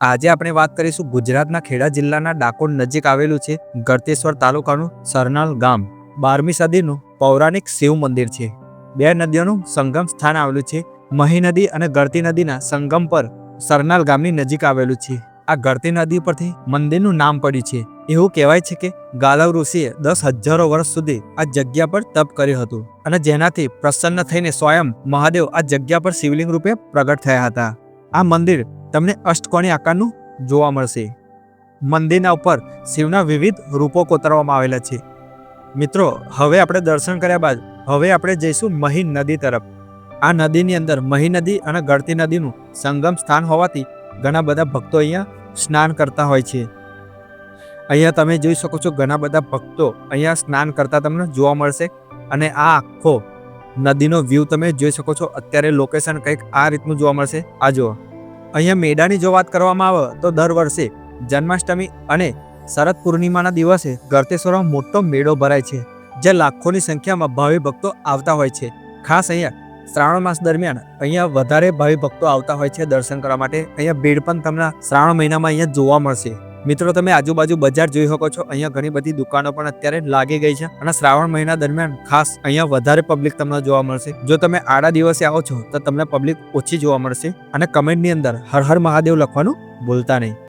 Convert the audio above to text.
આજે આપણે વાત કરીશું ગુજરાતના ખેડા જિલ્લાના ડાકોર નજીક આવેલું છે ગળતેશ્વર તાલુકાનું સરનાલ ગામ. બારમી સદીનું પૌરાણિક શિવ મંદિર છે. બે નદીઓનું સંગમ સ્થાન આવેલું છે. મહી નદી અને ગળતી નદીના સંગમ પર સરનાલ ગામની નજીક આવેલું છે. આ ગળતી નદી પરથી મંદિરનું નામ પડ્યું છે. એવું કહેવાય છે કે ગાલવ ઋષિએ દસ હજારો વર્ષ સુધી આ જગ્યા પર તપ કર્યું હતું અને જેનાથી પ્રસન્ન થઈને સ્વયં મહાદેવ આ જગ્યા પર શિવલિંગ રૂપે પ્રગટ થયા હતા. આ મંદિર તમને અષ્ટકોણી આકારનું જોવા મળશે. મંદિરના ઉપર શિવના વિવિધ રૂપો કોતરવામાં આવેલા છે. મિત્રો, હવે આપણે દર્શન કર્યા બાદ હવે આપણે જઈશું મહી નદી તરફ. આ નદીની અંદર મહી નદી અને ગળતી નદીનું સંગમ સ્થાન હોવાથી ઘણા બધા ભક્તો અહીંયા સ્નાન કરતા હોય છે. અહીંયા તમે જોઈ શકો છો ઘણા બધા ભક્તો અહીંયા સ્નાન કરતા તમને જોવા મળશે અને આ આખો નદીનો વ્યૂ તમે જોઈ શકો છો. અત્યારે લોકેશન કંઈક આ રીતનું જોવા મળશે. આ જુઓ. અહીંયા મેળાની જો વાત કરવામાં આવે તો દર વર્ષે જન્માષ્ટમી અને શરદ પૂર્ણિમાના દિવસે ગર્તેશ્વરમાં મોટો મેળો ભરાય છે, જે લાખોની સંખ્યામાં ભાવિ ભક્તો આવતા હોય છે. ખાસ અહીંયા શ્રાવણ માસ દરમિયાન અહીંયા વધારે ભાવિ ભક્તો આવતા હોય છે દર્શન કરવા માટે. અહીંયા ભીડ પણ તમને શ્રાવણ મહિનામાં અહીંયા જોવા મળશે. મિત્રો, તમે આજુબાજુ બજાર જોઈ શકો છો. અહીંયા ઘણી બધી દુકાનો પણ અત્યારે લાગી ગઈ છે અને શ્રાવણ મહિના દરમિયાન ખાસ અહીંયા વધારે પબ્લિક તમને જોવા મળશે. જો તમે આડા દિવસે આવો છો, તો તમને પબ્લિક ઓછી જોવા મળશે અને કમેન્ટની અંદર હર હર મહાદેવ લખવાનું ભૂલતા નહીં.